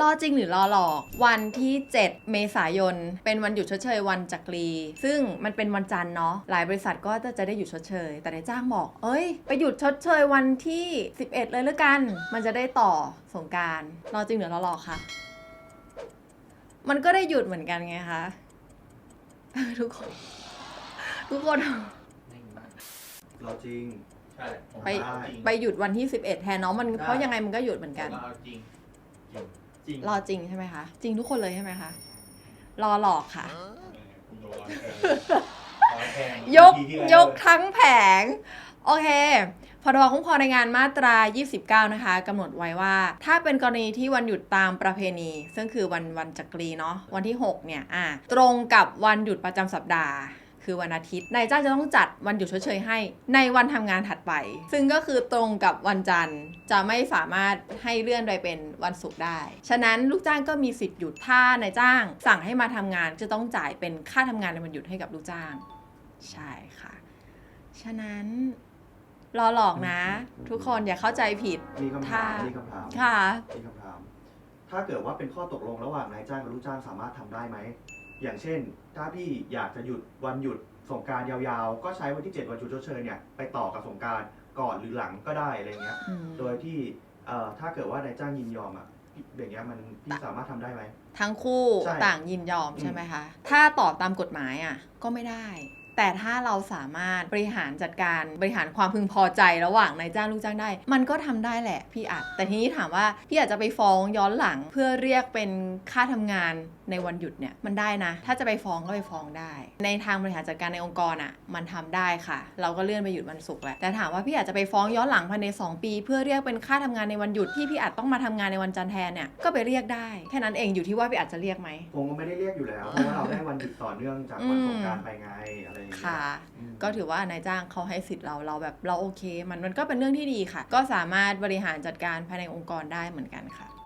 รอจริงหรือรอหลอก วันที่ 7 เมษายน เป็นวันหยุดชดเชยวันจักรี ซึ่งมันเป็นวันจันทร์เนาะหลายบริษัทก็จะจะได้หยุดชดเชย แต่นายจ้างบอก เอ้ย ไปหยุดชดเชยวันที่ 11 เลยแล้วกัน มันจะได้ต่อสงกรารรอจริงหรือรอหลอกคะมันก็ได้หยุดเหมือนกันไงคะทุกคน ทุกคน เราจริง ใช่ผมไปว่าเอาจริงไปหยุดวันที่ 11 แทนเนาะมันเพราะยังไงมันก็หยุดเหมือนกันผมว่าเอาจริง จริงรอจริงใช่ไหมคะ จริงทุกคนเลยใช่ไหมคะ รอหลอกค่ะ คุณโดนร้อยแพงร้อยแพง ยกปีที่แล้วยกทั้งแผง โอเค พรบคุ้มครองในงานมาตรา 29 นะคะกำหนดไว้ว่า ถ้าเป็นกรณีที่วันหยุดตามประเพณี ซึ่งคือวันวันจักรีเนาะวันที่ 6 เนี่ยอะตรงกับวันหยุดประจำสัปดาห์ คือวันอาทิตย์นายจ้างจะต้องจัดวันหยุดชดเชยให้ ในวันทำงานถัดไป ซึ่งก็คือตรงกับวันจันทร์จะไม่สามารถให้เลื่อนไปเป็นวันศุกร์ได้ ฉะนั้นลูกจ้างก็มีสิทธิ์หยุดถ้านายจ้าง สั่งให้มาทำงานจะต้องจ่ายเป็นค่าทำงานในวันหยุดให้กับลูกจ้าง ใช่ค่ะ ฉะนั้นรอหลอกนะ ทุกคนอย่าเข้าใจผิดมีคำถามค่ะมีคำถามค่ะมีคำถาม ถ้าเกิดว่าเป็นข้อตกลงระหว่างนายจ้างกับลูกจ้างสามารถทำได้ไหม อย่างเช่น ถ้าพี่อยากจะหยุดวันหยุดสงกรารยาวๆ ก็ใช้วันที่ 7 วันหยุดชดเชยเนี่ยไปต่อกับสงกรารก่อนหรือหลังก็ได้อะไรเงี้ย อืมโดยที่เอ่อถ้าเกิดว่านายจ้างยินยอมอะพี่อย่างเงี้ยมันพี่สามารถทำได้ไหม ทั้งคู่ใช่ต่างยินยอมอืมใช่ไหมคะ ถ้าตอบตามกฎหมายอะก็ไม่ได้ แต่ถ้าเราสามารถบริหารจัดการบริหารความพึงพอใจระหว่างนายจ้างลูกจ้างได้ มันก็ทำได้แหละพี่อัดแต่ทีนี้ถามว่าพี่อาจจะไปฟ้องย้อนหลังเพื่อเรียกเป็นค่าทำงานในวันหยุดเนี่ยมันได้นะ ถ้าจะไปฟ้องก็ไปฟ้องได้ ในทางบริหารจัดการในองค์กรอะมันทำได้ค่ะ เราก็เลื่อนไปหยุดวันศุกร์แหละแต่ถามว่าพี่อาจจะไปฟ้องย้อนหลังภายใน 2 ปี เพื่อเรียกเป็นค่าทำงานในวันหยุดที่พี่อาจต้องมาทำงานในวันจันทร์แทนเนี่ยก็ไปเรียกได้แค่นั้นเองอยู่ที่ว่าพี่อาจจะเรียกไหมผมก็ไม่ได้เรียกอยู่แล้วเพราะว่าเราได้วันหยุดต่อเนื่องจากวันสงการไปไงอะไรอย่างเงี้ยค่ะอืมก็ถือว่านายจ้างเขาให้สิทธิ์เราเราแบบเราโอเค มันมันก็เป็นเรื่องที่ดีค่ะ ก็สามารถบริหารจัดการภายในองค์กรได้เหมือนกันค่ะ